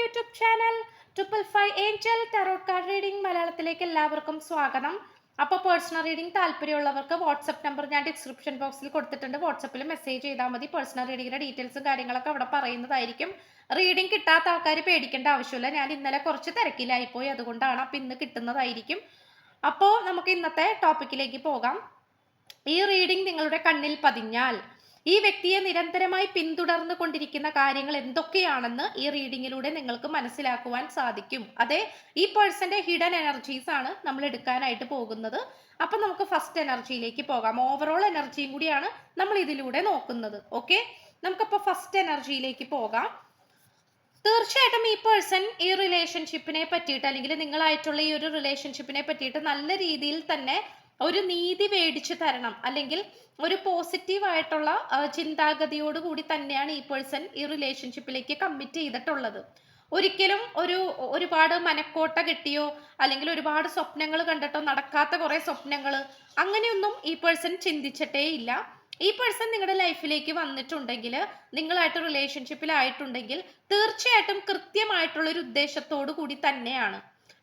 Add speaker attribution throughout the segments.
Speaker 1: YouTube channel triple five angel tarot card reading മലയാളത്തിലേക്ക് എല്ലാവർക്കും സ്വാഗതം. അപ്പോൾ പേഴ്സണൽ റീഡിംഗ് താല്പര്യമുള്ളവർക്ക് വാട്സപ്പ് നമ്പർ ഞാൻ ഡിസ്ക്രിപ്ഷൻ ബോക്സിൽ കൊടുത്തിട്ടുണ്ട്. വാട്സപ്പിൽ മെസ്സേജ് ചെയ്താൽ മതി. പേഴ്സണൽ റീഡിങ്ങിന്റെ ഡീറ്റെയിൽസും കാര്യങ്ങളൊക്കെ അവിടെ പറയുന്നതായിരിക്കും. റീഡിംഗ് കിട്ടാത്ത ആൾക്കാർ പേടിക്കേണ്ട ആവശ്യമില്ല. ഞാൻ ഇന്നലെ കുറച്ച് തിരക്കിലായിപ്പോയി. അതുകൊണ്ടാണ് അപ്പം ഇന്ന് കിട്ടുന്നതായിരിക്കും. അപ്പോൾ നമുക്ക് ഇന്നത്തെ ടോപ്പിക്കിലേക്ക് പോകാം. ഈ റീഡിംഗ് നിങ്ങളുടെ കണ്ണിൽ പതിഞ്ഞാൽ ഈ വ്യക്തിയെ നിരന്തരമായി പിന്തുടർന്നു കൊണ്ടിരിക്കുന്ന കാര്യങ്ങൾ എന്തൊക്കെയാണെന്ന് ഈ റീഡിങ്ങിലൂടെ നിങ്ങൾക്ക് മനസ്സിലാക്കുവാൻ സാധിക്കും. അതെ ഈ പേഴ്സന്റെ ഹിഡൻ എനർജീസ് ആണ് നമ്മൾ എടുക്കാനായിട്ട് പോകുന്നത്. അപ്പൊ നമുക്ക് ഫസ്റ്റ് എനർജിയിലേക്ക് പോകാം. ഓവറോൾ എനർജിയും കൂടിയാണ് നമ്മൾ ഇതിലൂടെ നോക്കുന്നത്. ഓക്കെ നമുക്കപ്പോൾ ഫസ്റ്റ് എനർജിയിലേക്ക് പോകാം. തീർച്ചയായിട്ടും ഈ പേഴ്സൺ ഈ റിലേഷൻഷിപ്പിനെ പറ്റിയിട്ട് അല്ലെങ്കിൽ നിങ്ങളായിട്ടുള്ള ഈ ഒരു റിലേഷൻഷിപ്പിനെ പറ്റിയിട്ട് നല്ല രീതിയിൽ തന്നെ ഒരു നീതി മേടിച്ചു തരണം. അല്ലെങ്കിൽ ഒരു പോസിറ്റീവ് ആയിട്ടുള്ള ചിന്താഗതിയോട് കൂടി തന്നെയാണ് ഈ പേഴ്സൺ ഈ റിലേഷൻഷിപ്പിലേക്ക് കമ്മിറ്റ് ചെയ്തിട്ടുള്ളത്. ഒരിക്കലും ഒരു ഒരുപാട് മനക്കോട്ട കിട്ടിയോ അല്ലെങ്കിൽ ഒരുപാട് സ്വപ്നങ്ങൾ കണ്ടിട്ടോ നടക്കാത്ത കുറെ സ്വപ്നങ്ങൾ അങ്ങനെയൊന്നും ഈ പേഴ്സൺ ചിന്തിച്ചിട്ടേ ഇല്ല. ഈ പേഴ്സൺ നിങ്ങളുടെ ലൈഫിലേക്ക് വന്നിട്ടുണ്ടെങ്കിൽ നിങ്ങളായിട്ട് റിലേഷൻഷിപ്പിലായിട്ടുണ്ടെങ്കിൽ തീർച്ചയായിട്ടും കൃത്യമായിട്ടുള്ള ഒരു ഉദ്ദേശത്തോടു കൂടി തന്നെയാണ്.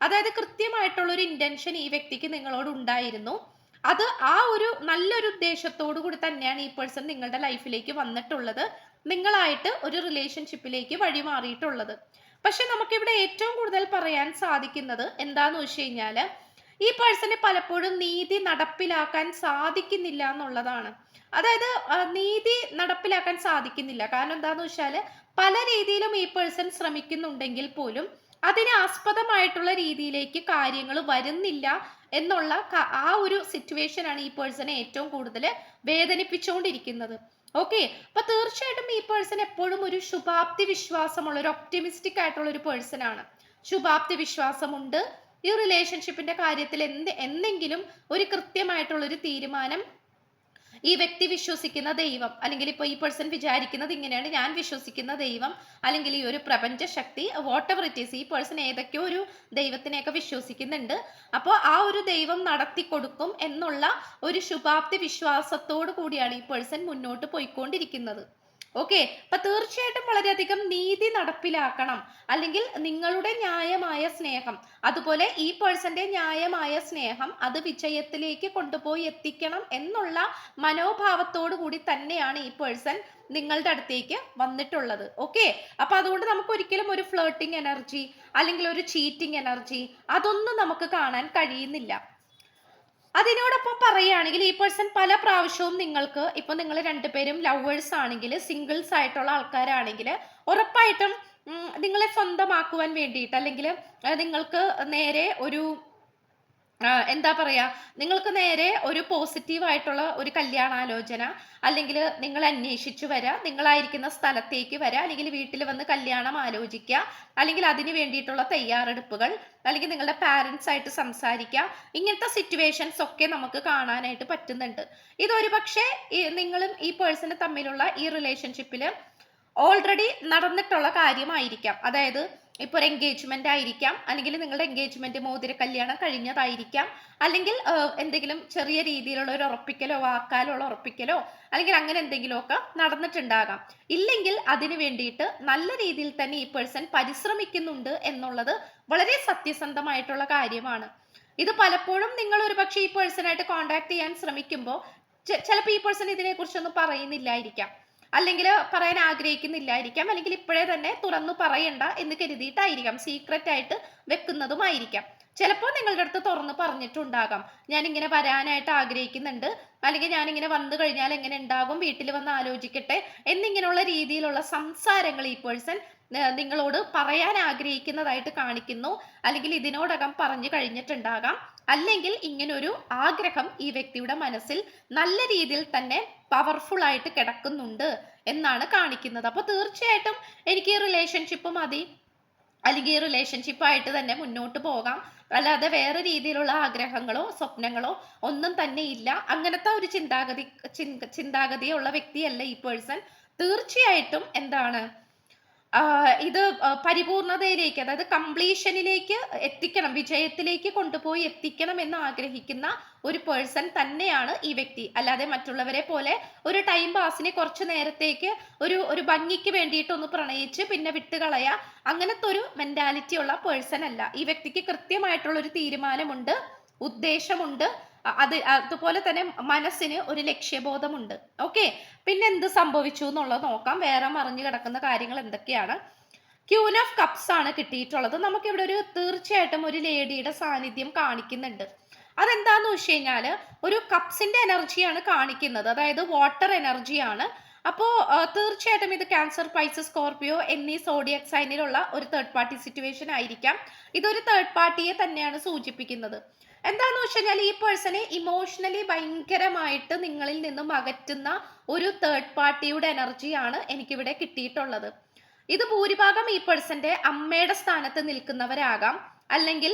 Speaker 1: അതായത് കൃത്യമായിട്ടുള്ള ഒരു ഇന്റൻഷൻ ഈ വ്യക്തിക്ക് നിങ്ങളോട് ഉണ്ടായിരുന്നു. അത് ആ ഒരു നല്ലൊരു ഉദ്ദേശത്തോടു കൂടി തന്നെയാണ് ഈ പേഴ്സൺ നിങ്ങളുടെ ലൈഫിലേക്ക് വന്നിട്ടുള്ളത്. നിങ്ങളായിട്ട് ഒരു റിലേഷൻഷിപ്പിലേക്ക് വഴി മാറിയിട്ടുള്ളത്. പക്ഷെ നമുക്കിവിടെ ഏറ്റവും കൂടുതൽ പറയാൻ സാധിക്കുന്നത് എന്താന്ന് വെച്ച് കഴിഞ്ഞാൽ ഈ പേഴ്സണ് പലപ്പോഴും നീതി നടപ്പിലാക്കാൻ സാധിക്കുന്നില്ല എന്നുള്ളതാണ്. അതായത് നീതി നടപ്പിലാക്കാൻ സാധിക്കുന്നില്ല. കാരണം എന്താന്ന് വെച്ചാൽ പല രീതിയിലും ഈ പേഴ്സൺ ശ്രമിക്കുന്നുണ്ടെങ്കിൽ പോലും അതിന് ആസ്പദമായിട്ടുള്ള രീതിയിലേക്ക് കാര്യങ്ങൾ വരുന്നില്ല എന്നുള്ള ആ ഒരു സിറ്റുവേഷൻ ആണ് ഈ പേഴ്സണെ ഏറ്റവും കൂടുതൽ വേദനിപ്പിച്ചുകൊണ്ടിരിക്കുന്നത്. ഓക്കെ അപ്പൊ തീർച്ചയായിട്ടും ഈ പേഴ്സൺ എപ്പോഴും ഒരു ശുഭാപ്തി വിശ്വാസമുള്ള ഒരു ഒപ്റ്റിമിസ്റ്റിക് ആയിട്ടുള്ള ഒരു പേഴ്സൺ ആണ്. ശുഭാപ്തി വിശ്വാസമുണ്ട്. ഈ റിലേഷൻഷിപ്പിന്റെ കാര്യത്തിൽ എന്ത് എന്തെങ്കിലും ഒരു കൃത്യമായിട്ടുള്ള ഒരു തീരുമാനം ഈ വ്യക്തി വിശ്വസിക്കുന്ന ദൈവം അല്ലെങ്കിൽ ഇപ്പോൾ ഈ പേഴ്സൺ വിചാരിക്കുന്നത് ഇങ്ങനെയാണ് ഞാൻ വിശ്വസിക്കുന്ന ദൈവം അല്ലെങ്കിൽ ഈ ഒരു പ്രപഞ്ച ശക്തി വാട്ട് എവർ ഇറ്റ് ഈസ് ഈ പേഴ്സൺ ഏതൊക്കെയോ ഒരു ദൈവത്തിനെയൊക്കെ വിശ്വസിക്കുന്നുണ്ട്. അപ്പോൾ ആ ഒരു ദൈവം നടത്തി കൊടുക്കും എന്നുള്ള ഒരു ശുഭാപ്തി വിശ്വാസത്തോടു കൂടിയാണ് ഈ പേഴ്സൺ മുന്നോട്ട് പോയിക്കൊണ്ടിരിക്കുന്നത്. ഓക്കെ അപ്പൊ തീർച്ചയായിട്ടും വളരെയധികം നീതി നടപ്പിലാക്കണം. അല്ലെങ്കിൽ നിങ്ങളുടെ ന്യായമായ സ്നേഹം അതുപോലെ ഈ പേഴ്സന്റെ ന്യായമായ സ്നേഹം അത് വിജയത്തിലേക്ക് കൊണ്ടുപോയി എത്തിക്കണം എന്നുള്ള മനോഭാവത്തോടു കൂടി തന്നെയാണ് ഈ പേഴ്സൺ നിങ്ങളുടെ അടുത്തേക്ക് വന്നിട്ടുള്ളത്. ഓക്കെ അപ്പൊ അതുകൊണ്ട് നമുക്ക് ഒരിക്കലും ഒരു ഫ്ലേട്ടിംഗ് എനർജി അല്ലെങ്കിൽ ഒരു ചീറ്റിംഗ് എനർജി അതൊന്നും നമുക്ക് കാണാൻ കഴിയുന്നില്ല. അതിനോടൊപ്പം പറയുകയാണെങ്കിൽ ഈ പേഴ്സൺ പല പ്രാവശ്യവും നിങ്ങൾക്ക് ഇപ്പൊ നിങ്ങൾ രണ്ടുപേരും ലവേഴ്സ് ആണെങ്കിൽ സിംഗിൾസ് ആയിട്ടുള്ള ആൾക്കാരാണെങ്കിൽ ഉറപ്പായിട്ടും നിങ്ങളെ സ്വന്തമാക്കുവാൻ വേണ്ടിയിട്ട് അല്ലെങ്കിൽ നിങ്ങൾക്ക് നേരെ ഒരു എന്താ പറയാ നിങ്ങൾക്ക് നേരെ ഒരു പോസിറ്റീവ് ആയിട്ടുള്ള ഒരു കല്യാണാലോചന അല്ലെങ്കിൽ നിങ്ങൾ അന്വേഷിച്ചു വരാം നിങ്ങളായിരിക്കുന്ന സ്ഥലത്തേക്ക് വരാം അല്ലെങ്കിൽ വീട്ടിൽ വന്ന് കല്യാണം ആലോചിക്കുക അല്ലെങ്കിൽ അതിന് വേണ്ടിയിട്ടുള്ള തയ്യാറെടുപ്പുകൾ അല്ലെങ്കിൽ നിങ്ങളുടെ പാരൻസ് ആയിട്ട് സംസാരിക്കുക ഇങ്ങനത്തെ സിറ്റുവേഷൻസ് ഒക്കെ നമുക്ക് കാണാനായിട്ട് പറ്റുന്നുണ്ട്. ഇതൊരു പക്ഷേ നിങ്ങളും ഈ പേഴ്സണും തമ്മിലുള്ള ഈ റിലേഷൻഷിപ്പിൽ ഓൾറെഡി നടന്നിട്ടുള്ള കാര്യമായിരിക്കാം. അതായത് ഇപ്പോൾ ഒരു എൻഗേജ്മെന്റ് ആയിരിക്കാം. അല്ലെങ്കിൽ നിങ്ങളുടെ എൻഗേജ്മെന്റ് മോതിര കല്യാണം കഴിഞ്ഞതായിരിക്കാം. അല്ലെങ്കിൽ എന്തെങ്കിലും ചെറിയ രീതിയിലുള്ള ഒരു ഉറപ്പിക്കലോ വാക്കാലോ ഉള്ള ഉറപ്പിക്കലോ അല്ലെങ്കിൽ അങ്ങനെ എന്തെങ്കിലുമൊക്കെ നടന്നിട്ടുണ്ടാകാം. ഇല്ലെങ്കിൽ അതിന് വേണ്ടിയിട്ട് നല്ല രീതിയിൽ തന്നെ ഈ പേഴ്സൺ പരിശ്രമിക്കുന്നുണ്ട് എന്നുള്ളത് വളരെ സത്യസന്ധമായിട്ടുള്ള കാര്യമാണ്. ഇത് പലപ്പോഴും നിങ്ങൾ ഒരു പക്ഷേ ഈ പേഴ്സണായിട്ട് കോണ്ടാക്ട് ചെയ്യാൻ ശ്രമിക്കുമ്പോൾ ചിലപ്പോൾ ഈ പേഴ്സൺ ഇതിനെക്കുറിച്ചൊന്നും പറയുന്നില്ലായിരിക്കാം. അല്ലെങ്കിൽ പറയാൻ ആഗ്രഹിക്കുന്നില്ലായിരിക്കാം. അല്ലെങ്കിൽ ഇപ്പോഴേ തന്നെ തുറന്നു പറയണ്ട എന്ന് കരുതിയിട്ടായിരിക്കാം. സീക്രറ്റ് ആയിട്ട് വെക്കുന്നതുമായിരിക്കാം. ചിലപ്പോൾ നിങ്ങളുടെ അടുത്ത് തുറന്ന് പറഞ്ഞിട്ടുണ്ടാകാം. ഞാൻ ഇങ്ങനെ വരാനായിട്ട് ആഗ്രഹിക്കുന്നുണ്ട്. അല്ലെങ്കിൽ ഞാൻ ഇങ്ങനെ വന്നു കഴിഞ്ഞാൽ എങ്ങനെ ഉണ്ടാകും? വീട്ടിൽ വന്ന് ആലോചിക്കട്ടെ എന്നിങ്ങനെയുള്ള രീതിയിലുള്ള സംസാരങ്ങൾ ഈ പേഴ്സൺ നിങ്ങളോട് പറയാൻ ആഗ്രഹിക്കുന്നതായിട്ട് കാണിക്കുന്നു. അല്ലെങ്കിൽ ഇതിനോടകം പറഞ്ഞു കഴിഞ്ഞിട്ടുണ്ടാകാം. അല്ലെങ്കിൽ ഇങ്ങനൊരു ആഗ്രഹം ഈ വ്യക്തിയുടെ മനസ്സിൽ നല്ല രീതിയിൽ തന്നെ പവർഫുൾ ആയിട്ട് കിടക്കുന്നുണ്ട് എന്നാണ് കാണിക്കുന്നത്. അപ്പോൾ തീർച്ചയായിട്ടും എനിക്ക് ഈ റിലേഷൻഷിപ്പ് മതി. അല്ലെങ്കിൽ ഈ റിലേഷൻഷിപ്പ് ആയിട്ട് തന്നെ മുന്നോട്ട് പോകാം. അല്ലാതെ വേറെ രീതിയിലുള്ള ആഗ്രഹങ്ങളോ സ്വപ്നങ്ങളോ ഒന്നും തന്നെ ഇല്ല. അങ്ങനത്തെ ഒരു ചിന്താഗതി ചിന്താഗതിയുള്ള വ്യക്തിയല്ല ഈ പേഴ്സൺ തീർച്ചയായിട്ടും എന്താണ് ഇത് പരിപൂർണതയിലേക്ക് അതായത് കംപ്ലീഷനിലേക്ക് എത്തിക്കണം വിജയത്തിലേക്ക് കൊണ്ടുപോയി എത്തിക്കണം എന്ന് ആഗ്രഹിക്കുന്ന ഒരു പേഴ്സൺ തന്നെയാണ് ഈ വ്യക്തി. അല്ലാതെ മറ്റുള്ളവരെ പോലെ ഒരു ടൈം പാസിന് കുറച്ച് നേരത്തേക്ക് ഒരു ഒരു ഭംഗിക്ക് വേണ്ടിയിട്ട് ഒന്ന് പ്രണയിച്ച് പിന്നെ വിട്ടുകളയാ അങ്ങനത്തെ ഒരു മെന്റാലിറ്റി ഉള്ള പേഴ്സൺ അല്ല. ഈ വ്യക്തിക്ക് കൃത്യമായിട്ടുള്ള ഒരു തീരുമാനമുണ്ട് ഉദ്ദേശമുണ്ട് അത് അതുപോലെ തന്നെ മനസ്സിന് ഒരു ലക്ഷ്യബോധമുണ്ട്. ഓക്കെ പിന്നെ എന്ത് സംഭവിച്ചു എന്നുള്ളത് നോക്കാം. വേറെ മറിഞ്ഞു കിടക്കുന്ന കാര്യങ്ങൾ എന്തൊക്കെയാണ്? ക്യൂൻ ഓഫ് കപ്സ് ആണ് കിട്ടിയിട്ടുള്ളത്. നമുക്ക് ഇവിടെ ഒരു തീർച്ചയായിട്ടും ഒരു ലേഡിയുടെ സാന്നിധ്യം കാണിക്കുന്നുണ്ട്. അതെന്താന്ന് വെച്ച് കഴിഞ്ഞാൽ ഒരു കപ്സിന്റെ എനർജിയാണ് കാണിക്കുന്നത്. അതായത് വാട്ടർ എനർജിയാണ് അപ്പോൾ തീർച്ചയായിട്ടും ഇത് ക്യാൻസർ പൈസ സ്കോർപിയോ എന്നീ സോഡിയക് സൈനിലുള്ള ഒരു തേർഡ് പാർട്ടി സിറ്റുവേഷൻ ആയിരിക്കാം. ഇതൊരു തേർഡ് പാർട്ടിയെ തന്നെയാണ് സൂചിപ്പിക്കുന്നത്. എന്താന്ന് വെച്ച് കഴിഞ്ഞാൽ ഈ പേഴ്സണെ ഇമോഷണലി ഭയങ്കരമായിട്ട് നിങ്ങളിൽ നിന്നും അകറ്റുന്ന ഒരു തേർഡ് പാർട്ടിയുടെ എനർജിയാണ് എനിക്കിവിടെ കിട്ടിയിട്ടുള്ളത്. ഇത് ഭൂരിഭാഗം ഈ പേഴ്സന്റെ അമ്മയുടെ സ്ഥാനത്ത് നിൽക്കുന്നവരാകാം. അല്ലെങ്കിൽ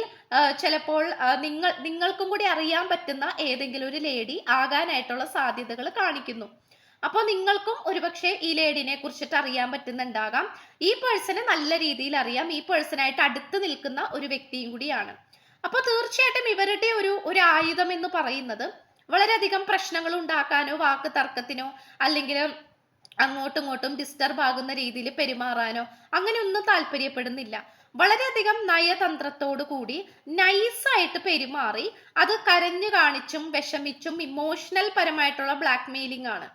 Speaker 1: ചിലപ്പോൾ നിങ്ങൾ നിങ്ങൾക്കും കൂടി അറിയാൻ പറ്റുന്ന ഏതെങ്കിലും ഒരു ലേഡി ആകാനായിട്ടുള്ള സാധ്യതകൾ കാണിക്കുന്നു. അപ്പോൾ നിങ്ങൾക്കും ഒരുപക്ഷെ ഈ ലേഡിനെ കുറിച്ചിട്ട് അറിയാൻ പറ്റുന്നുണ്ടാകാം. ഈ പേഴ്സനെ നല്ല രീതിയിൽ അറിയാം. ഈ പേഴ്സണായിട്ട് അടുത്ത് നിൽക്കുന്ന ഒരു വ്യക്തിയും കൂടിയാണ്. അപ്പോൾ തീർച്ചയായിട്ടും ഇവരുടെ ഒരു ഒരു ആയുധം എന്ന് പറയുന്നത് വളരെയധികം പ്രശ്നങ്ങൾ ഉണ്ടാക്കാനോ വാക്ക് തർക്കത്തിനോ അല്ലെങ്കിൽ അങ്ങോട്ടും ഇങ്ങോട്ടും ഡിസ്റ്റർബ് ആകുന്ന രീതിയിൽ പെരുമാറാനോ അങ്ങനെ ഒന്നും താല്പര്യപ്പെടുന്നില്ല. വളരെയധികം നയതന്ത്രത്തോടു കൂടി നൈസായിട്ട് പെരുമാറി അത് കരഞ്ഞു കാണിച്ചും വിഷമിച്ചും ഇമോഷണൽ പരമായിട്ടുള്ള ബ്ലാക്ക് മെയിലിംഗ് ആണ്.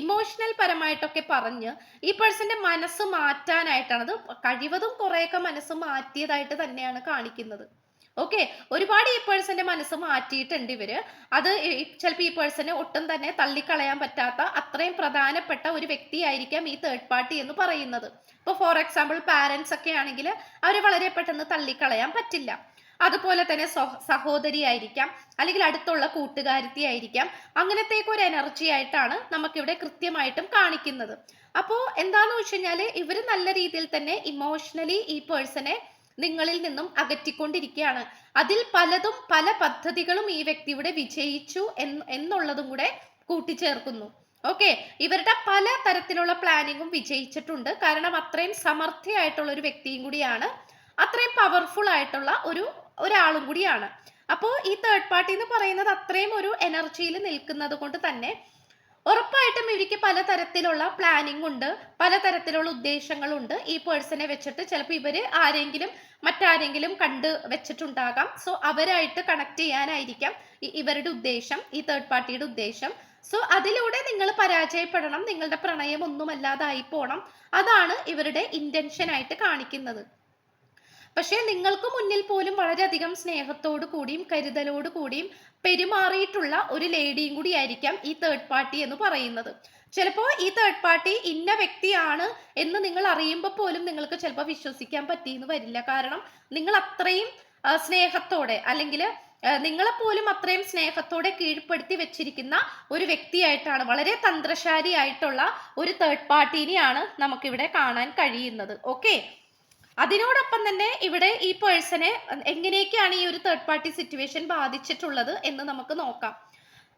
Speaker 1: ഇമോഷണൽ പരമായിട്ടൊക്കെ പറഞ്ഞ് ഈ പേഴ്സന്റെ മനസ്സ് മാറ്റാനായിട്ടാണ് അത് കഴിവതും കുറേയൊക്കെ മനസ്സ് മാറ്റിയതായിട്ട് തന്നെയാണ് കാണിക്കുന്നത്. ഓക്കെ ഒരുപാട് ഈ പേഴ്സന്റെ മനസ്സ് മാറ്റിയിട്ടുണ്ട് ഇവർ. അത് ചിലപ്പോൾ ഈ പേഴ്സനെ ഒട്ടും തന്നെ തള്ളിക്കളയാൻ പറ്റാത്ത അത്രയും പ്രധാനപ്പെട്ട ഒരു വ്യക്തിയായിരിക്കാം ഈ തേർഡ് പാർട്ടി എന്ന് പറയുന്നത്. ഇപ്പോൾ ഫോർ എക്സാമ്പിൾ പാരൻസ് ഒക്കെ ആണെങ്കിൽ അവരെ വളരെ പെട്ടെന്ന് തള്ളിക്കളയാൻ പറ്റില്ല. അതുപോലെ തന്നെ സഹ- സഹോദരി ആയിരിക്കാം അല്ലെങ്കിൽ അടുത്തുള്ള കൂട്ടുകാരത്തി ആയിരിക്കാം. അങ്ങനത്തേക്ക് ഒരു എനർജി ആയിട്ടാണ് നമുക്കിവിടെ കൃത്യമായിട്ടും കാണിക്കുന്നത്. അപ്പോൾ എന്താന്ന് വെച്ച് കഴിഞ്ഞാൽ ഇവർ നല്ല രീതിയിൽ തന്നെ ഇമോഷണലി ഈ പേഴ്സണെ നിങ്ങളിൽ നിന്നും അകറ്റിക്കൊണ്ടിരിക്കുകയാണ്. അതിൽ പലതും പല പദ്ധതികളും ഈ വ്യക്തിയുടെ വിജയിച്ചു എന്ന് എന്നുള്ളതും കൂടെ കൂട്ടിച്ചേർക്കുന്നു. ഓക്കെ. ഇവരുടെ പല തരത്തിലുള്ള പ്ലാനിങ്ങും വിജയിച്ചിട്ടുണ്ട്. കാരണം അത്രയും സമർത്ഥയായിട്ടുള്ള ഒരു വ്യക്തിയും കൂടിയാണ്. അത്രയും പവർഫുൾ ആയിട്ടുള്ള ഒരു ഒരാളും കൂടിയാണ്. അപ്പോൾ ഈ തേർഡ് പാർട്ടി എന്ന് പറയുന്നത് അത്രയും ഒരു എനർജിയിൽ നിൽക്കുന്നത് കൊണ്ട് തന്നെ ഉറപ്പായിട്ടും ഇവർക്ക് പലതരത്തിലുള്ള പ്ലാനിംഗ് ഉണ്ട് പലതരത്തിലുള്ള ഉദ്ദേശങ്ങളുണ്ട്. ഈ പേഴ്സണെ വെച്ചിട്ട് ചിലപ്പോൾ ഇവർ ആരെങ്കിലും മറ്റാരെങ്കിലും കണ്ട് വെച്ചിട്ടുണ്ടാകാം. സോ അവരായിട്ട് കണക്ട് ചെയ്യാനായിരിക്കാം ഇവരുടെ ഉദ്ദേശം ഈ തേർഡ് പാർട്ടിയുടെ ഉദ്ദേശം. സോ അതിലൂടെ നിങ്ങൾ പരാജയപ്പെടണം നിങ്ങളുടെ പ്രണയം ഒന്നുമല്ലാതായി പോണം. അതാണ് ഇവരുടെ ഇന്റൻഷൻ ആയിട്ട് കാണിക്കുന്നത്. പക്ഷേ നിങ്ങൾക്ക് മുന്നിൽ പോലും വളരെയധികം സ്നേഹത്തോടു കൂടിയും കരുതലോടു കൂടിയും പെരുമാറിയിട്ടുള്ള ഒരു ലേഡിയും കൂടി ആയിരിക്കാം ഈ തേർഡ് പാർട്ടി എന്ന് പറയുന്നത്. ചിലപ്പോൾ ഈ തേർഡ് പാർട്ടി ഇന്ന വ്യക്തിയാണ് എന്ന് നിങ്ങൾ അറിയുമ്പോൾ പോലും നിങ്ങൾക്ക് ചിലപ്പോൾ വിശ്വസിക്കാൻ പറ്റിയെന്ന് വരില്ല. കാരണം നിങ്ങൾ അത്രയും സ്നേഹത്തോടെ അല്ലെങ്കിൽ നിങ്ങളെപ്പോലും അത്രയും സ്നേഹത്തോടെ കീഴ്പ്പെടുത്തി വെച്ചിരിക്കുന്ന ഒരു വ്യക്തിയായിട്ടാണ് വളരെ തന്ത്രശാലിയായിട്ടുള്ള ഒരു തേർഡ് പാർട്ടീനെയാണ് നമുക്കിവിടെ കാണാൻ കഴിയുന്നത്. ഓക്കെ അതിനോടൊപ്പം തന്നെ ഇവിടെ ഈ പേഴ്സണെ എങ്ങനെയൊക്കെയാണ് ഈ ഒരു തേർഡ് പാർട്ടി സിറ്റുവേഷൻ ബാധിച്ചിട്ടുള്ളത് എന്ന് നമുക്ക് നോക്കാം.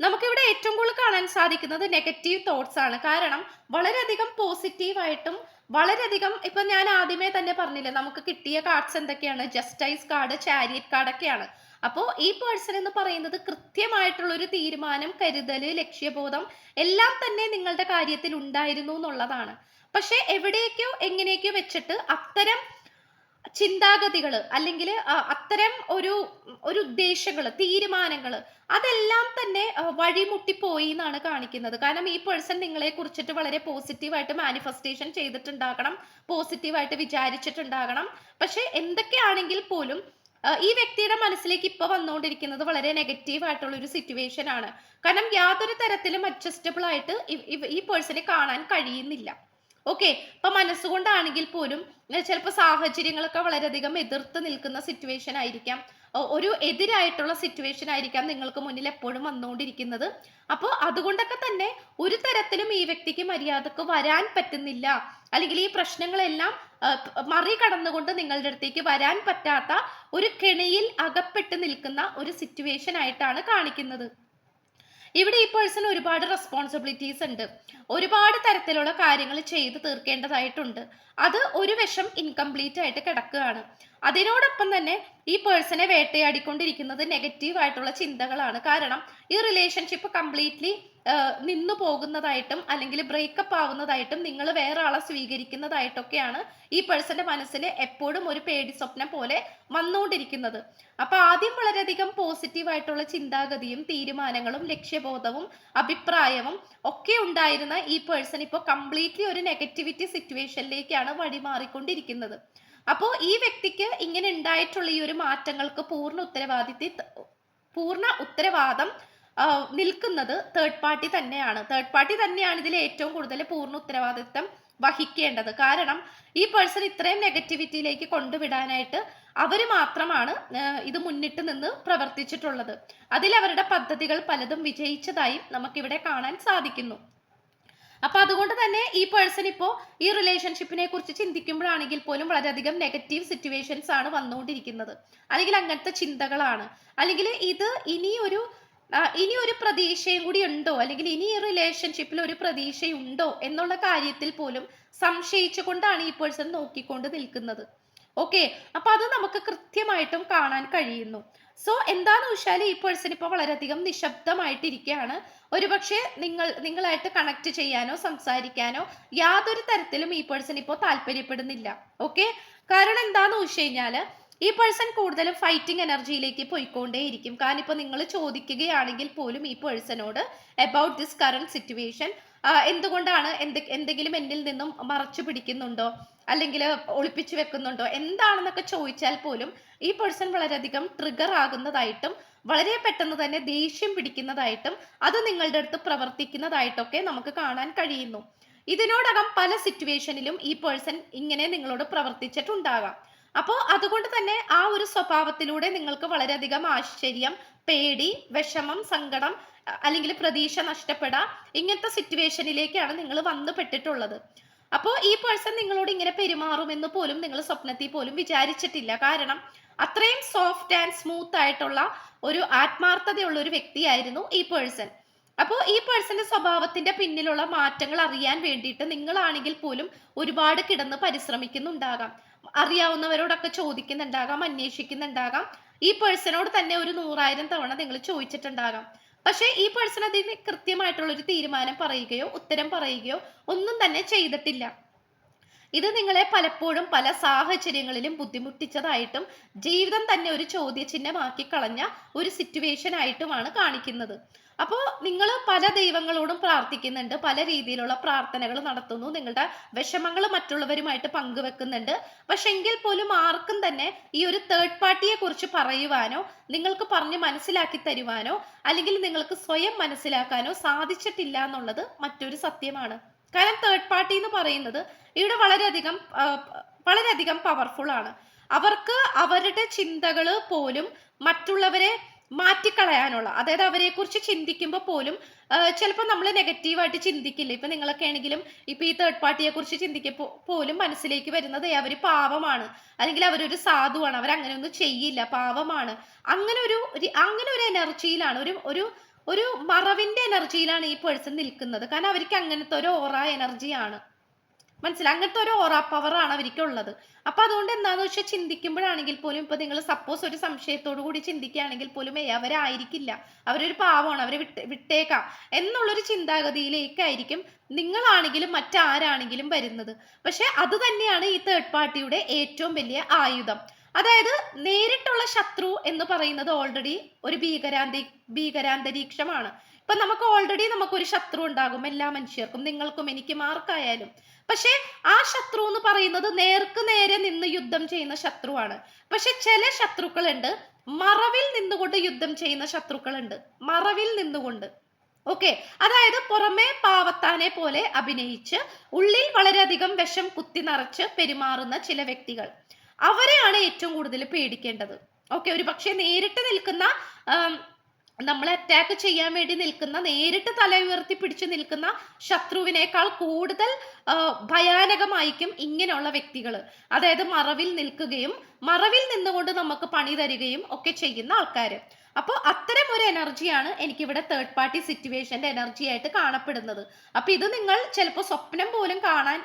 Speaker 1: നമുക്കിവിടെ ഏറ്റവും കൂടുതൽ കാണാൻ സാധിക്കുന്നത് നെഗറ്റീവ് തോട്ട്സ് ആണ്. കാരണം വളരെയധികം പോസിറ്റീവായിട്ടും വളരെയധികം ഇപ്പൊ ഞാൻ ആദ്യമേ തന്നെ പറഞ്ഞില്ലേ നമുക്ക് കിട്ടിയ കാർഡ്സ് എന്തൊക്കെയാണ്? ജസ്റ്റൈസ് കാർഡ് ചാരിയറ്റ് കാർഡൊക്കെയാണ് അപ്പോൾ ഈ പേഴ്സൺ എന്ന് പറയുന്നത് കൃത്യമായിട്ടുള്ള ഒരു തീരുമാനം കരുതൽ ലക്ഷ്യബോധം എല്ലാം തന്നെ നിങ്ങളുടെ കാര്യത്തിൽ ഉണ്ടായിരുന്നു എന്നുള്ളതാണ്. പക്ഷെ എവിടേക്കോ എങ്ങനെയൊക്കെയോ വെച്ചിട്ട് അത്തരം ചിന്താഗതികൾ അല്ലെങ്കിൽ അത്തരം ഒരു ഒരു ഉദ്ദേശങ്ങൾ തീരുമാനങ്ങൾ അതെല്ലാം തന്നെ വഴിമുട്ടിപ്പോയി എന്നാണ് കാണിക്കുന്നത്. കാരണം ഈ പേഴ്സൺ നിങ്ങളെ കുറിച്ചിട്ട് വളരെ പോസിറ്റീവായിട്ട് മാനിഫെസ്റ്റേഷൻ ചെയ്തിട്ടുണ്ടാകണം പോസിറ്റീവായിട്ട് വിചാരിച്ചിട്ടുണ്ടാകണം. പക്ഷെ എന്തൊക്കെയാണെങ്കിൽ പോലും ഈ വ്യക്തിയുടെ മനസ്സിലേക്ക് ഇപ്പൊ വന്നുകൊണ്ടിരിക്കുന്നത് വളരെ നെഗറ്റീവ് ആയിട്ടുള്ള ഒരു സിറ്റുവേഷൻ ആണ്. കാരണം യാതൊരു തരത്തിലും അഡ്ജസ്റ്റബിൾ ആയിട്ട് ഈ പേഴ്സണെ കാണാൻ കഴിയുന്നില്ല. ഓക്കെ ഇപ്പൊ മനസ്സുകൊണ്ടാണെങ്കിൽ പോലും ചിലപ്പോൾ സാഹചര്യങ്ങളൊക്കെ വളരെയധികം എതിർത്ത് നിൽക്കുന്ന സിറ്റുവേഷൻ ആയിരിക്കാം. ഒരു എതിരായിട്ടുള്ള സിറ്റുവേഷൻ ആയിരിക്കാം നിങ്ങൾക്ക് മുന്നിൽ എപ്പോഴും വന്നുകൊണ്ടിരിക്കുന്നത്. അപ്പോൾ അതുകൊണ്ടൊക്കെ തന്നെ ഒരു തരത്തിലും ഈ വ്യക്തിക്ക് മര്യാദയ്ക്ക് വരാൻ പറ്റുന്നില്ല. അല്ലെങ്കിൽ ഈ പ്രശ്നങ്ങളെല്ലാം മറികടന്നുകൊണ്ട് നിങ്ങളുടെ അടുത്തേക്ക് വരാൻ പറ്റാത്ത ഒരു കെണിയിൽ അകപ്പെട്ട് നിൽക്കുന്ന ഒരു സിറ്റുവേഷൻ ആയിട്ടാണ് കാണിക്കുന്നത്. ഇവിടെ ഈ പേഴ്സൺ ഒരുപാട് റെസ്പോൺസിബിലിറ്റീസ് ഉണ്ട്. ഒരുപാട് തരത്തിലുള്ള കാര്യങ്ങൾ ചെയ്തു തീർക്കേണ്ടതായിട്ടുണ്ട്. അത് ഒരു വശം ഇൻകംപ്ലീറ്റ് ആയിട്ട് കിടക്കുകയാണ്. അതിനോടൊപ്പം തന്നെ ഈ പേഴ്സണെ വേട്ടയാടിക്കൊണ്ടിരിക്കുന്നത് നെഗറ്റീവ് ആയിട്ടുള്ള ചിന്തകളാണ്. കാരണം ഈ റിലേഷൻഷിപ്പ് കംപ്ലീറ്റ്ലി നിന്നു പോകുന്നതായിട്ടും അല്ലെങ്കിൽ ബ്രേക്കപ്പ് ആവുന്നതായിട്ടും നിങ്ങൾ വേറെ ആളെ സ്വീകരിക്കുന്നതായിട്ടൊക്കെയാണ് ഈ പേഴ്സന്റെ മനസ്സിൽ എപ്പോഴും ഒരു പേടി സ്വപ്നം പോലെ വന്നുകൊണ്ടിരിക്കുന്നത്. അപ്പൊ ആദ്യം വളരെയധികം പോസിറ്റീവ് ആയിട്ടുള്ള ചിന്താഗതിയും തീരുമാനങ്ങളും ലക്ഷ്യബോധവും അഭിപ്രായവും ഒക്കെ ഉണ്ടായിരുന്ന ഈ പേഴ്സൺ ഇപ്പോൾ കംപ്ലീറ്റ്ലി ഒരു നെഗറ്റിവിറ്റി സിറ്റുവേഷനിലേക്കാണ് വഴി മാറിക്കൊണ്ടിരിക്കുന്നത്. അപ്പോൾ ഈ വ്യക്തിക്ക് ഇങ്ങനെ ഉണ്ടായിട്ടുള്ള ഈ ഒരു മാറ്റങ്ങൾക്ക് പൂർണ ഉത്തരവാദിത്തി പൂർണ ഉത്തരവാദം നിൽക്കുന്നത് തേർഡ് പാർട്ടി തന്നെയാണ്. തേർഡ് പാർട്ടി തന്നെയാണ് ഇതിൽ ഏറ്റവും കൂടുതൽ പൂർണ ഉത്തരവാദിത്വം വഹിക്കേണ്ടത്. കാരണം ഈ പേഴ്സൺ ഇത്രയും നെഗറ്റിവിറ്റിയിലേക്ക് കൊണ്ടുവിടാനായിട്ട് അവർ മാത്രമാണ് ഇത് മുന്നിട്ട് നിന്ന് പ്രവർത്തിച്ചിട്ടുള്ളത്. അതിൽ അവരുടെ പദ്ധതികൾ പലതും വിജയിച്ചതായും നമുക്കിവിടെ കാണാൻ സാധിക്കുന്നു. അപ്പൊ അതുകൊണ്ട് തന്നെ ഈ പേഴ്സൺ ഇപ്പോൾ ഈ റിലേഷൻഷിപ്പിനെ കുറിച്ച് ചിന്തിക്കുമ്പോഴാണെങ്കിൽ പോലും വളരെയധികം നെഗറ്റീവ് സിറ്റുവേഷൻസ് ആണ് വന്നുകൊണ്ടിരിക്കുന്നത്. അല്ലെങ്കിൽ അങ്ങനത്തെ ചിന്തകളാണ്. അല്ലെങ്കിൽ ഇത് ഇനിയൊരു ഇനി ഒരു പ്രതീക്ഷയും കൂടി ഉണ്ടോ? അല്ലെങ്കിൽ ഇനി ഈ റിലേഷൻഷിപ്പിൽ ഒരു പ്രതീക്ഷയുണ്ടോ എന്നുള്ള കാര്യത്തിൽ പോലും സംശയിച്ചു കൊണ്ടാണ് ഈ പേഴ്സൺ നോക്കിക്കൊണ്ട് നിൽക്കുന്നത്. ഓക്കെ അപ്പൊ അത് നമുക്ക് കൃത്യമായിട്ടും കാണാൻ കഴിയുന്നു. സോ എന്താന്ന് വെച്ചാൽ ഈ പേഴ്സൺ ഇപ്പോൾ വളരെയധികം നിശബ്ദമായിട്ടിരിക്കുകയാണ്. ഒരുപക്ഷെ നിങ്ങൾ നിങ്ങളായിട്ട് കണക്ട് ചെയ്യാനോ സംസാരിക്കാനോ യാതൊരു തരത്തിലും ഈ പേഴ്സൺ ഇപ്പോൾ താല്പര്യപ്പെടുന്നില്ല. ഓക്കെ കാരണം എന്താന്ന് വെച്ച് കഴിഞ്ഞാൽ ഈ പേഴ്സൺ കൂടുതലും ഫൈറ്റിംഗ് എനർജിയിലേക്ക് പോയിക്കൊണ്ടേയിരിക്കും. കാരണം ഇപ്പോൾ നിങ്ങൾ ചോദിക്കുകയാണെങ്കിൽ പോലും ഈ പേഴ്സണോട് അബൌട്ട് ദിസ് കറണ്ട് സിറ്റുവേഷൻ എന്തുകൊണ്ടാണ് എന്ത് എന്തെങ്കിലും എന്നിൽ നിന്നും മറച്ചു പിടിക്കുന്നുണ്ടോ? അല്ലെങ്കിൽ ഒളിപ്പിച്ചു വെക്കുന്നുണ്ടോ? എന്താണെന്നൊക്കെ ചോദിച്ചാൽ പോലും ഈ പേഴ്സൺ വളരെയധികം ട്രിഗർ ആകുന്നതായിട്ടും വളരെ പെട്ടെന്ന് തന്നെ ദേഷ്യം പിടിക്കുന്നതായിട്ടും അത് നിങ്ങളുടെ അടുത്ത് പ്രവർത്തിക്കുന്നതായിട്ടൊക്കെ നമുക്ക് കാണാൻ കഴിയുന്നു. ഇതിനോടകം പല സിറ്റുവേഷനിലും ഈ പേഴ്സൺ ഇങ്ങനെ നിങ്ങളോട് പ്രവർത്തിച്ചിട്ടുണ്ടാകാം. അപ്പോൾ അതുകൊണ്ട് തന്നെ ആ ഒരു സ്വഭാവത്തിലൂടെ നിങ്ങൾക്ക് വളരെയധികം ആശ്ചര്യം പേടി വിഷമം സങ്കടം അല്ലെങ്കിൽ പ്രതീക്ഷ നഷ്ടപ്പെടാം ഇങ്ങനത്തെ സിറ്റുവേഷനിലേക്കാണ് നിങ്ങൾ വന്നു പെട്ടിട്ടുള്ളത്. അപ്പോൾ ഈ പേഴ്സൺ നിങ്ങളോട് ഇങ്ങനെ പെരുമാറുമെന്ന് പോലും നിങ്ങൾ സ്വപ്നത്തിൽ പോലും വിചാരിച്ചിട്ടില്ല. കാരണം അത്രയും സോഫ്റ്റ് ആൻഡ് സ്മൂത്ത് ആയിട്ടുള്ള ഒരു ആത്മാർത്ഥതയുള്ള ഒരു വ്യക്തിയായിരുന്നു ഈ പേഴ്സൺ അപ്പോൾ ഈ പേഴ്സന്റെ സ്വഭാവത്തിന്റെ പിന്നിലുള്ള മാറ്റങ്ങൾ അറിയാൻ വേണ്ടിയിട്ട് നിങ്ങളാണെങ്കിൽ പോലും ഒരുപാട് കിടന്ന് പരിശ്രമിക്കുന്നുണ്ടാകാം. അറിയാവുന്നവരോടൊക്കെ ചോദിക്കുന്നുണ്ടാകാം അന്വേഷിക്കുന്നുണ്ടാകാം. ഈ പേഴ്സണോട് തന്നെ ഒരു നൂറായിരം തവണ നിങ്ങൾ ചോദിച്ചിട്ടുണ്ടാകാം. പക്ഷേ ഈ പേഴ്സൺ അതിന് കൃത്യമായിട്ടുള്ള ഒരു തീരുമാനം പറയുകയോ ഉത്തരം പറയുകയോ ഒന്നും തന്നെ ചെയ്തിട്ടില്ല. ഇത് നിങ്ങളെ പലപ്പോഴും പല സാഹചര്യങ്ങളിലും ബുദ്ധിമുട്ടിച്ചതായിട്ടും ജീവിതം തന്നെ ഒരു ചോദ്യചിഹ്നമാക്കി കളഞ്ഞ ഒരു സിറ്റുവേഷൻ ആയിട്ടുമാണ് കാണിക്കുന്നത്. അപ്പോൾ നിങ്ങൾ പല ദൈവങ്ങളോടും പ്രാർത്ഥിക്കുന്നുണ്ട് പല രീതിയിലുള്ള പ്രാർത്ഥനകൾ നടത്തുന്നു നിങ്ങളുടെ വിഷമങ്ങൾ മറ്റുള്ളവരുമായിട്ട് പങ്കുവെക്കുന്നുണ്ട്. പക്ഷെ എങ്കിൽ പോലും ആർക്കും തന്നെ ഈ ഒരു തേർഡ് പാർട്ടിയെ കുറിച്ച് പറയുവാനോ നിങ്ങൾക്ക് പറഞ്ഞ് മനസ്സിലാക്കി തരുവാനോ അല്ലെങ്കിൽ നിങ്ങൾക്ക് സ്വയം മനസ്സിലാക്കാനോ സാധിച്ചിട്ടില്ല എന്നുള്ളത് മറ്റൊരു സത്യമാണ്. കാരണം തേർഡ് പാർട്ടി എന്ന് പറയുന്നത് ഇവിടെ വളരെയധികം വളരെയധികം പവർഫുൾ ആണ്. അവർക്ക് അവരുടെ ചിന്തകൾ പോലും മറ്റുള്ളവരെ മാറ്റിക്കളയാനുള്ള അതായത് അവരെ കുറിച്ച് ചിന്തിക്കുമ്പോൾ പോലും ചിലപ്പോൾ നമ്മൾ നെഗറ്റീവായിട്ട് ചിന്തിക്കില്ല? ഇപ്പൊ നിങ്ങളൊക്കെ ആണെങ്കിലും ഇപ്പൊ ഈ തേർഡ് പാർട്ടിയെ കുറിച്ച് ചിന്തിക്കുമ്പോൾ പോലും മനസ്സിലേക്ക് വരുന്നത് അവർ പാവമാണ്. അല്ലെങ്കിൽ അവരൊരു സാധുവാണ് അവർ അങ്ങനെ ഒന്നും ചെയ്യില്ല പാവമാണ്. അങ്ങനെ ഒരു അങ്ങനെ ഒരു എനർജിയിലാണ് ഒരു ഒരു ഒരു മറവിന്റെ എനർജിയിലാണ് ഈ പേഴ്സൺ നിൽക്കുന്നത്. കാരണം അവർക്ക് അങ്ങനത്തെ ഒരു ഓറ എനർജിയാണ് മനസ്സിലായി? അങ്ങനത്തെ ഒരു ഓറ പവറാണ് അവർക്കുള്ളത് അപ്പൊ അതുകൊണ്ട് എന്താന്ന് വെച്ചാൽ ചിന്തിക്കുമ്പോഴാണെങ്കിൽ പോലും ഇപ്പൊ നിങ്ങൾ സപ്പോസ് ഒരു സംശയത്തോടു കൂടി ചിന്തിക്കുകയാണെങ്കിൽ പോലും അവരായിരിക്കില്ല അവരൊരു പാവമാണ് അവരെ വിട്ട് വിട്ടേക്കാം. എന്നുള്ളൊരു ചിന്താഗതിയിലേക്കായിരിക്കും നിങ്ങളാണെങ്കിലും മറ്റാരാണെങ്കിലും വരുന്നത്. പക്ഷെ അത് തന്നെയാണ് ഈ തേർഡ് പാർട്ടിയുടെ ഏറ്റവും വലിയ ആയുധം. അതായത് നേരിട്ടുള്ള ശത്രു എന്ന് പറയുന്നത് ഓൾറെഡി ഒരു ഭീകരാന്തി ഭീകരാന്തരീക്ഷമാണ്. ഇപ്പൊ നമുക്ക് ഓൾറെഡി നമുക്കൊരു ശത്രു ഉണ്ടാകും എല്ലാ മനുഷ്യർക്കും നിങ്ങൾക്കും എനിക്കും ആർക്കായാലും. പക്ഷെ ആ ശത്രു എന്ന് പറയുന്നത് നേർക്ക് നേരെ നിന്ന് യുദ്ധം ചെയ്യുന്ന ശത്രുവാണ്. പക്ഷെ ചില ശത്രുക്കളുണ്ട്. മറവിൽ നിന്നുകൊണ്ട് യുദ്ധം ചെയ്യുന്ന ശത്രുക്കളുണ്ട്. മറവിൽ നിന്നുകൊണ്ട്. ഓക്കെ? അതായത് പുറമേ പാവത്താനെ പോലെ അഭിനയിച്ച് ഉള്ളിൽ വളരെയധികം വിഷം കുത്തി നിറച്ച് പെരുമാറുന്ന ചില വ്യക്തികൾ. അവരെയാണ് ഏറ്റവും കൂടുതൽ പേടിക്കേണ്ടത്. ഓക്കെ? ഒരു പക്ഷേ നേരിട്ട് നിൽക്കുന്ന നമ്മളെ അറ്റാക്ക് ചെയ്യാൻ വേണ്ടി നിൽക്കുന്ന നേരിട്ട് തല ഉയർത്തി പിടിച്ചു നിൽക്കുന്ന ശത്രുവിനേക്കാൾ കൂടുതൽ ഭയാനകമായിരിക്കും ഇങ്ങനെയുള്ള വ്യക്തികൾ അതായത് മറവിൽ നിൽക്കുകയും മറവിൽ നിന്നുകൊണ്ട് നമുക്ക് പണി തരികയും ഒക്കെ ചെയ്യുന്ന ആൾക്കാർ അപ്പോൾ അത്തരം ഒരു എനർജിയാണ് എനിക്കിവിടെ തേർഡ് പാർട്ടി സിറ്റുവേഷന്റെ എനർജി ആയിട്ട് കാണപ്പെടുന്നത്. അപ്പൊ ഇത് നിങ്ങൾ ചിലപ്പോൾ സ്വപ്നം പോലും കാണാൻ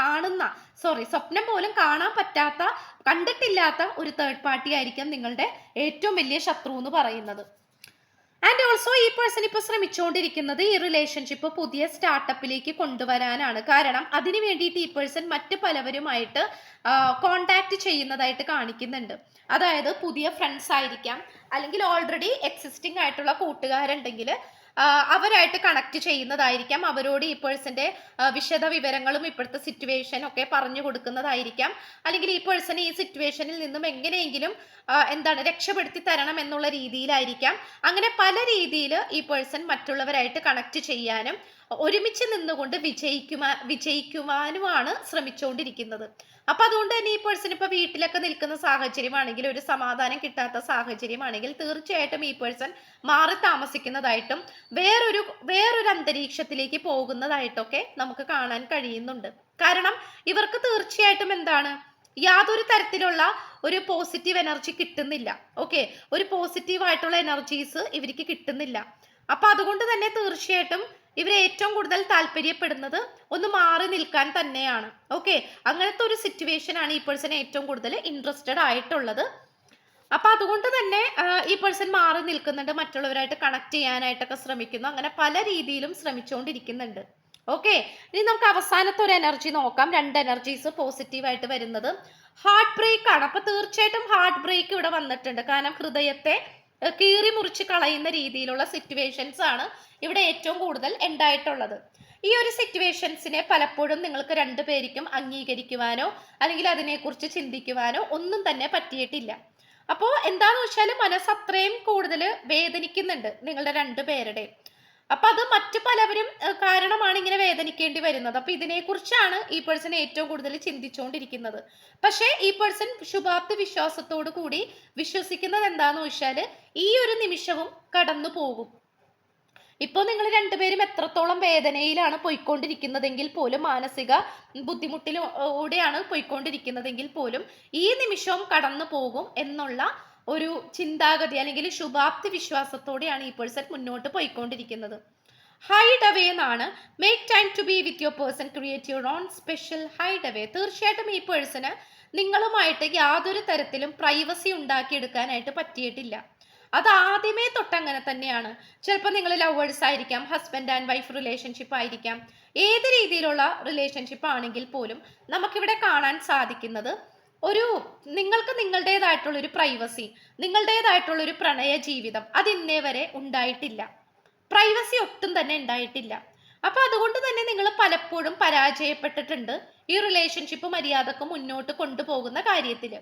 Speaker 1: കാണുന്ന സോറി സ്വപ്നം പോലും കാണാൻ പറ്റാത്ത കണ്ടിട്ടില്ലാത്ത ഒരു തേർഡ് പാർട്ടി ആയിരിക്കും നിങ്ങളുടെ ഏറ്റവും വലിയ ശത്രു എന്ന് പറയുന്നത്. ആൻഡ് ഓൾസോ ഈ പേഴ്സൺ ഇപ്പോൾ ശ്രമിച്ചുകൊണ്ടിരിക്കുന്നത് ഈ റിലേഷൻഷിപ്പ് പുതിയ സ്റ്റാർട്ടപ്പിലേക്ക് കൊണ്ടുവരാനാണ്. കാരണം അതിന് വേണ്ടിയിട്ട് ഈ പേഴ്സൺ മറ്റ് പലവരുമായിട്ട് കോണ്ടാക്ട് ചെയ്യുന്നതായിട്ട് കാണിക്കുന്നുണ്ട്. അതായത് പുതിയ ഫ്രണ്ട്സ് ആയിരിക്കാം. അല്ലെങ്കിൽ ഓൾറെഡി എക്സിസ്റ്റിംഗ് ആയിട്ടുള്ള കൂട്ടുകാരുണ്ടെങ്കിൽ അവരായിട്ട് കണക്ട് ചെയ്യുന്നതായിരിക്കാം. അവരോട് ഈ പേഴ്സന്റെ വിശദ വിവരങ്ങളും ഇപ്പോഴത്തെ സിറ്റുവേഷൻ ഒക്കെ പറഞ്ഞു കൊടുക്കുന്നതായിരിക്കാം. അല്ലെങ്കിൽ ഈ പേഴ്സൺ ഈ സിറ്റുവേഷനിൽ നിന്നും എങ്ങനെയെങ്കിലും എന്താണ് രക്ഷപ്പെടുത്തി തരണം എന്നുള്ള രീതിയിലായിരിക്കാം. അങ്ങനെ പല രീതിയിൽ ഈ പേഴ്സൺ മറ്റുള്ളവരായിട്ട് കണക്ട് ചെയ്യാനും ഒരുമിച്ച് നിന്നുകൊണ്ട് വിജയിക്കുമാ വിജയിക്കുവാനുമാണ് ശ്രമിച്ചുകൊണ്ടിരിക്കുന്നത് അപ്പൊ അതുകൊണ്ട് തന്നെ ഈ പേഴ്സൺ ഇപ്പൊ വീട്ടിലൊക്കെ നിൽക്കുന്ന സാഹചര്യമാണെങ്കിൽ ഒരു സമാധാനം കിട്ടാത്ത സാഹചര്യമാണെങ്കിൽ തീർച്ചയായിട്ടും ഈ പേഴ്സൺ മാറി താമസിക്കുന്നതായിട്ടും വേറൊരു വേറൊരു അന്തരീക്ഷത്തിലേക്ക് പോകുന്നതായിട്ടൊക്കെ നമുക്ക് കാണാൻ കഴിയുന്നുണ്ട്. കാരണം ഇവർക്ക് തീർച്ചയായിട്ടും എന്താണ്? യാതൊരു തരത്തിലുള്ള ഒരു പോസിറ്റീവ് എനർജി കിട്ടുന്നില്ല. ഓക്കെ ഒരു പോസിറ്റീവ് ആയിട്ടുള്ള എനർജീസ് ഇവർക്ക് കിട്ടുന്നില്ല. അപ്പൊ അതുകൊണ്ട് തന്നെ തീർച്ചയായിട്ടും ഇവർ ഏറ്റവും കൂടുതൽ താല്പര്യപ്പെടുന്നത് ഒന്ന് മാറി നിൽക്കാൻ തന്നെയാണ്. ഓക്കെ അങ്ങനത്തെ ഒരു സിറ്റുവേഷൻ ആണ് ഈ പേഴ്സൺ ഏറ്റവും കൂടുതൽ ഇൻട്രസ്റ്റഡ് ആയിട്ടുള്ളത്. അപ്പൊ അതുകൊണ്ട് തന്നെ ഈ പേഴ്സൺ മാറി നിൽക്കുന്നുണ്ട് മറ്റുള്ളവരായിട്ട് കണക്ട് ചെയ്യാനായിട്ടൊക്കെ ശ്രമിക്കുന്നു അങ്ങനെ പല രീതിയിലും ശ്രമിച്ചുകൊണ്ടിരിക്കുന്നുണ്ട്. ഓക്കെ ഇനി നമുക്ക് അവസാനത്തെ ഒരു എനർജി നോക്കാം. രണ്ട് എനർജീസ് പോസിറ്റീവായിട്ട് വരുന്നത്. ഹാർട്ട് ബ്രേക്ക് ആണ്. അപ്പൊ തീർച്ചയായിട്ടും ഹാർട്ട് ബ്രേക്ക് ഇവിടെ വന്നിട്ടുണ്ട്. കാരണം ഹൃദയത്തെ കീറി മുറിച്ച് കളയുന്ന രീതിയിലുള്ള സിറ്റുവേഷൻസ് ആണ് ഇവിടെ ഏറ്റവും കൂടുതൽ ഉണ്ടായിട്ടുള്ളത്. ഈ ഒരു സിറ്റുവേഷൻസിനെ പലപ്പോഴും നിങ്ങൾക്ക് രണ്ടു പേർക്കും അംഗീകരിക്കുവാനോ അല്ലെങ്കിൽ അതിനെക്കുറിച്ച് ചിന്തിക്കുവാനോ ഒന്നും തന്നെ പറ്റിയിട്ടില്ല. അപ്പോൾ എന്താന്ന് വെച്ചാൽ മനസ്സ് അത്രയും കൂടുതൽ വേദനിക്കുന്നുണ്ട് നിങ്ങളുടെ രണ്ടു രണ്ടുപേരുടെയും അപ്പൊ അത് മറ്റു പലവരും കാരണമാണ് ഇങ്ങനെ വേദനിക്കേണ്ടി വരുന്നത്. അപ്പൊ ഇതിനെക്കുറിച്ചാണ് ഈ പേഴ്സൺ ഏറ്റവും കൂടുതൽ ചിന്തിച്ചുകൊണ്ടിരിക്കുന്നത് പക്ഷേ ഈ പേഴ്സൺ ശുഭാപ്തി വിശ്വാസത്തോടു കൂടി വിശ്വസിക്കുന്നത് എന്താന്ന് വെച്ചാൽ ഈ ഒരു നിമിഷവും കടന്നു പോകും. ഇപ്പോൾ നിങ്ങൾ രണ്ടുപേരും എത്രത്തോളം വേദനയിലാണ് പോയിക്കൊണ്ടിരിക്കുന്നതെങ്കിൽ പോലും മാനസിക ബുദ്ധിമുട്ടിലൂടെയാണ് പോയിക്കൊണ്ടിരിക്കുന്നതെങ്കിൽ പോലും ഈ നിമിഷവും കടന്നു പോകും എന്നുള്ള ഒരു ചിന്താഗതി അല്ലെങ്കിൽ ശുഭാപ്തി വിശ്വാസത്തോടെയാണ് ഈ പേഴ്സൺ മുന്നോട്ട് പോയിക്കൊണ്ടിരിക്കുന്നത്. ഹൈഡ് അവേ എന്നാണ്. Make time to be with your person create your own special hide away തീർച്ചയായിട്ടും ഈ പേഴ്സണ് നിങ്ങളുമായിട്ട് യാതൊരു തരത്തിലും പ്രൈവസി ഉണ്ടാക്കിയെടുക്കാനായിട്ട് പറ്റിയിട്ടില്ല. അത് ആദ്യമേ തൊട്ടങ്ങനെ തന്നെയാണ്. ചിലപ്പോൾ നിങ്ങൾ ലവേഴ്സ് ആയിരിക്കാം ഹസ്ബൻഡ് ആൻഡ് വൈഫ് റിലേഷൻഷിപ്പ് ആയിരിക്കാം. ഏത് രീതിയിലുള്ള റിലേഷൻഷിപ്പ് ആണെങ്കിൽ പോലും നമുക്കിവിടെ കാണാൻ സാധിക്കുന്നത് ഒരു നിങ്ങൾക്ക് നിങ്ങളുടേതായിട്ടുള്ള ഒരു പ്രൈവസി നിങ്ങളുടേതായിട്ടുള്ള ഒരു പ്രണയ ജീവിതം അത് ഇന്നേ വരെ ഉണ്ടായിട്ടില്ല. പ്രൈവസി ഒട്ടും തന്നെ ഉണ്ടായിട്ടില്ല. അപ്പൊ അതുകൊണ്ട് തന്നെ നിങ്ങൾ പലപ്പോഴും പരാജയപ്പെട്ടിട്ടുണ്ട് ഈ റിലേഷൻഷിപ്പ് മര്യാദയ്ക്ക് മുന്നോട്ട് കൊണ്ടുപോകുന്ന കാര്യത്തിൽ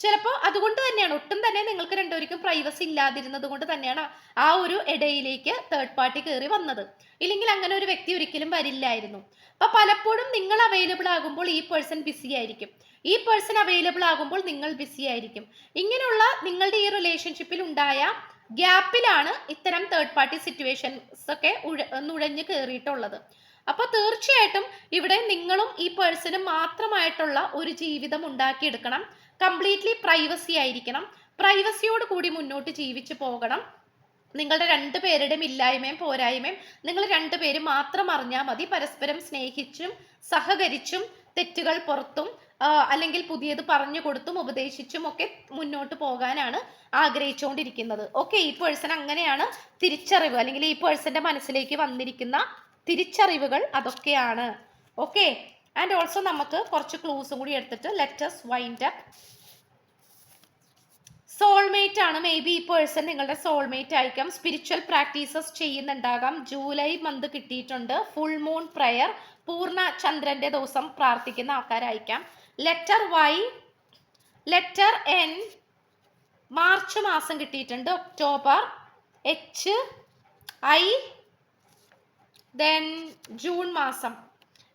Speaker 1: ചിലപ്പോൾ അതുകൊണ്ട് തന്നെയാണ് ഒട്ടും തന്നെ നിങ്ങൾക്ക് രണ്ടുപേർക്കും പ്രൈവസി ഇല്ലാതിരുന്നത് കൊണ്ട് തന്നെയാണ് ആ ഒരു ഇടയിലേക്ക് തേർഡ് പാർട്ടി കയറി വന്നത്. ഇല്ലെങ്കിൽ അങ്ങനെ ഒരു വ്യക്തി ഒരിക്കലും വരില്ലായിരുന്നു. അപ്പൊ പലപ്പോഴും നിങ്ങൾ അവൈലബിൾ ആകുമ്പോൾ ഈ പേഴ്സൺ ബിസി ആയിരിക്കും. ഈ പേഴ്സൺ അവൈലബിൾ ആകുമ്പോൾ നിങ്ങൾ ബിസി ആയിരിക്കും. ഇങ്ങനെയുള്ള നിങ്ങളുടെ ഈ റിലേഷൻഷിപ്പിൽ ഉണ്ടായ ഗ്യാപ്പിലാണ് ഇത്തരം തേർഡ് പാർട്ടി സിറ്റുവേഷൻസ് ഒക്കെ നുഴഞ്ഞു കയറിയിട്ടുള്ളത് അപ്പൊ തീർച്ചയായിട്ടും ഇവിടെ നിങ്ങളും ഈ പേഴ്സണും മാത്രമായിട്ടുള്ള ഒരു ജീവിതം ഉണ്ടാക്കിയെടുക്കണം. കംപ്ലീറ്റ്ലി പ്രൈവസി ആയിരിക്കണം. പ്രൈവസിയോട് കൂടി മുന്നോട്ട് ജീവിച്ചു പോകണം. നിങ്ങളുടെ രണ്ടുപേരുടെയും ഇല്ലായ്മയും പോരായ്മയും നിങ്ങൾ രണ്ടുപേരും മാത്രം അറിഞ്ഞാൽ മതി. പരസ്പരം സ്നേഹിച്ചും സഹകരിച്ചും തെറ്റുകൾ പുറത്തും അല്ലെങ്കിൽ പുതിയത് പറഞ്ഞു കൊടുത്തും ഉപദേശിച്ചും ഒക്കെ മുന്നോട്ട് പോകാനാണ് ആഗ്രഹിച്ചുകൊണ്ടിരിക്കുന്നത്. ഓക്കെ ഈ പേഴ്സൺ അങ്ങനെയാണ് തിരിച്ചറിവ് അല്ലെങ്കിൽ ഈ പേഴ്സന്റെ മനസ്സിലേക്ക് വന്നിരിക്കുന്ന തിരിച്ചറിവുകൾ അതൊക്കെയാണ്. ഓക്കെ ആൻഡ് ഓൾസോ നമുക്ക് കുറച്ച് ക്ലൂസും കൂടി എടുത്തിട്ട് ലെറ്റസ് വൈൻഡ് അപ്പ് സോൾമേറ്റ് ആണ് മേ ബി ഈ പേഴ്സൺ നിങ്ങളുടെ സോൾമേറ്റ് ആയിരിക്കാം. സ്പിരിച്വൽ പ്രാക്ടീസസ് ചെയ്യുന്നുണ്ടാകാം. ജൂലൈ മന്ത് കിട്ടിയിട്ടുണ്ട്. ഫുൾ മൂൺ പ്രയർ പൂർണ ചന്ദ്രന്റെ ദിവസം പ്രാർത്ഥിക്കുന്ന ആൾക്കാരായിരിക്കാം. Letter Y letter N March മാസം കിട്ടിയിട്ടുണ്ട് October H I then June മാസം.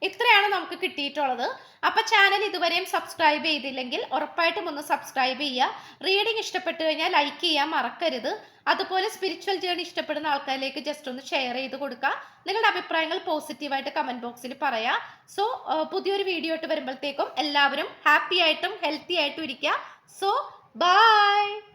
Speaker 1: ഇത്രയാണ് നമുക്ക് കിട്ടിയിട്ടുള്ളത്. അപ്പൊ ചാനൽ ഇതുവരെയും സബ്സ്ക്രൈബ് ചെയ്തില്ലെങ്കിൽ ഉറപ്പായിട്ടും ഒന്ന് സബ്സ്ക്രൈബ് ചെയ്യുക. റീഡിംഗ് ഇഷ്ടപ്പെട്ടു കഴിഞ്ഞാൽ ലൈക്ക് ചെയ്യാൻ മറക്കരുത്. അതുപോലെ സ്പിരിച്വൽ ജേണി ഇഷ്ടപ്പെടുന്ന ആൾക്കാരിലേക്ക് ജസ്റ്റ് ഒന്ന് ഷെയർ ചെയ്ത് കൊടുക്കുക. നിങ്ങളുടെ അഭിപ്രായങ്ങൾ പോസിറ്റീവായിട്ട് കമന്റ് ബോക്സിൽ പറയാം. സോ പുതിയൊരു വീഡിയോ ആയിട്ട് വരുമ്പോഴത്തേക്കും എല്ലാവരും ഹാപ്പി ആയിട്ടും ഹെൽത്തി ആയിട്ടും ഇരിക്കുക. So by